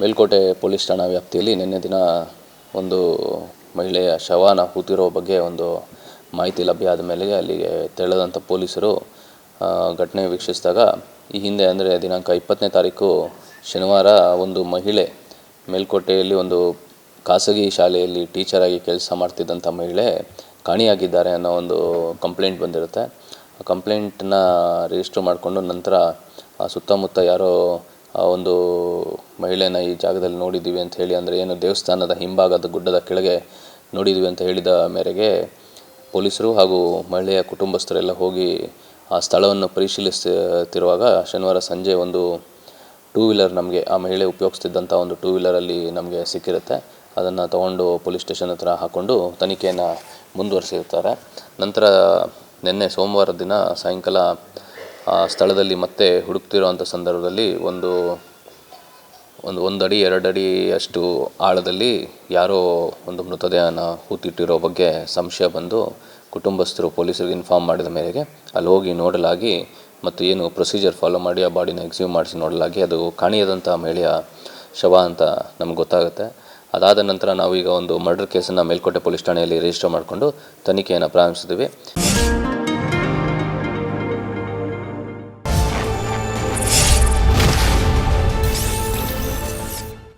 Melkote police ಠಾಣಾ ವ್ಯಾಪ್ತಿಯಲ್ಲಿ ನಿನ್ನೆ ದಿನ ಒಂದು ಮಹಿಳೆಯ ಶವನ ಹೂತಿರೋ ಬಗ್ಗೆ ಒಂದು ಮಾಹಿತಿ ಲಭ್ಯ ಆದ ಮೇಲೆ ಅಲ್ಲಿಗೆ ತೆರಳದಂಥ ಪೊಲೀಸರು ಘಟನೆ ವೀಕ್ಷಿಸಿದಾಗ ಈ ಹಿಂದೆ ಅಂದರೆ ದಿನಾಂಕ ಇಪ್ಪತ್ತನೇ ತಾರೀಕು ಶನಿವಾರ ಒಂದು ಮಹಿಳೆ ಮೇಲ್ಕೋಟೆಯಲ್ಲಿ ಒಂದು ಖಾಸಗಿ ಶಾಲೆಯಲ್ಲಿ ಟೀಚರಾಗಿ ಕೆಲಸ ಮಾಡ್ತಿದ್ದಂಥ ಮಹಿಳೆ ಕಾಣಿಯಾಗಿದ್ದಾರೆ ಅನ್ನೋ ಒಂದು ಕಂಪ್ಲೇಂಟ್ ಬಂದಿರುತ್ತೆ. ಆ ಕಂಪ್ಲೇಂಟನ್ನ ರಿಜಿಸ್ಟರ್ ಮಾಡಿಕೊಂಡು ನಂತರ ಸುತ್ತಮುತ್ತ ಯಾರೋ ಒಂದು ಮಹಿಳೆನ ಈ ಜಾಗದಲ್ಲಿ ನೋಡಿದ್ದೀವಿ ಅಂತ ಹೇಳಿ, ಅಂದರೆ ಏನು ದೇವಸ್ಥಾನದ ಹಿಂಭಾಗದ ಗುಡ್ಡದ ಕೆಳಗೆ ನೋಡಿದ್ದೀವಿ ಅಂತ ಹೇಳಿದ ಮೇರೆಗೆ ಪೊಲೀಸರು ಹಾಗೂ ಮಹಿಳೆಯ ಕುಟುಂಬಸ್ಥರೆಲ್ಲ ಹೋಗಿ ಆ ಸ್ಥಳವನ್ನು ಪರಿಶೀಲಿಸುತ್ತಿರುವಾಗ ಶನಿವಾರ ಸಂಜೆ ಒಂದು ಟೂ ವೀಲರ್ ನಮಗೆ, ಆ ಮಹಿಳೆ ಉಪಯೋಗಿಸ್ತಿದ್ದಂಥ ಒಂದು ಟೂ ವೀಲರಲ್ಲಿ ನಮಗೆ ಸಿಕ್ಕಿರುತ್ತೆ. ಅದನ್ನು ತಗೊಂಡು ಪೊಲೀಸ್ ಸ್ಟೇಷನ್ ಹತ್ರ ಹಾಕ್ಕೊಂಡು ತನಿಖೆಯನ್ನು ಮುಂದುವರಿಸಿರ್ತಾರೆ ನಂತರ ನಿನ್ನೆ ಸೋಮವಾರ ದಿನ ಸಾಯಂಕಾಲ ಆ ಸ್ಥಳದಲ್ಲಿ ಮತ್ತೆ ಹುಡುಕ್ತಿರುವಂಥ ಸಂದರ್ಭದಲ್ಲಿ ಒಂದು ಒಂದು ಒಂದು ಅಡಿ ಎರಡು ಅಡಿ ಅಷ್ಟು ಆಳದಲ್ಲಿ ಯಾರೋ ಒಂದು ಮೃತದೇಹನ ಹೂತಿಟ್ಟಿರೋ ಬಗ್ಗೆ ಸಂಶಯ ಬಂದು ಕುಟುಂಬಸ್ಥರು ಪೊಲೀಸರಿಗೆ ಇನ್ಫಾರ್ಮ್ ಮಾಡಿದ ಮೇರೆಗೆ ಅಲ್ಲಿ ಹೋಗಿ ನೋಡಲಾಗಿ ಮತ್ತು ಏನು ಪ್ರೊಸೀಜರ್ ಫಾಲೋ ಮಾಡಿ ಆ ಬಾಡಿನ ಎಕ್ಸಿಮ್ ಮಾಡಿಸಿ ನೋಡಲಾಗಿ ಅದು ಕಾಣಿಯಾದಂಥ ಮಹಿಳೆಯ ಶವ ಅಂತ ನಮ್ಗೆ ಗೊತ್ತಾಗುತ್ತೆ. ಅದಾದ ನಂತರ ನಾವೀಗ ಒಂದು ಮರ್ಡರ್ ಕೇಸನ್ನು ಮೇಲ್ಕೋಟೆ ಪೊಲೀಸ್ ಠಾಣೆಯಲ್ಲಿ ರಿಜಿಸ್ಟರ್ ಮಾಡಿಕೊಂಡು ತನಿಖೆಯನ್ನು ಪ್ರಾರಂಭಿಸಿದ್ದೀವಿ.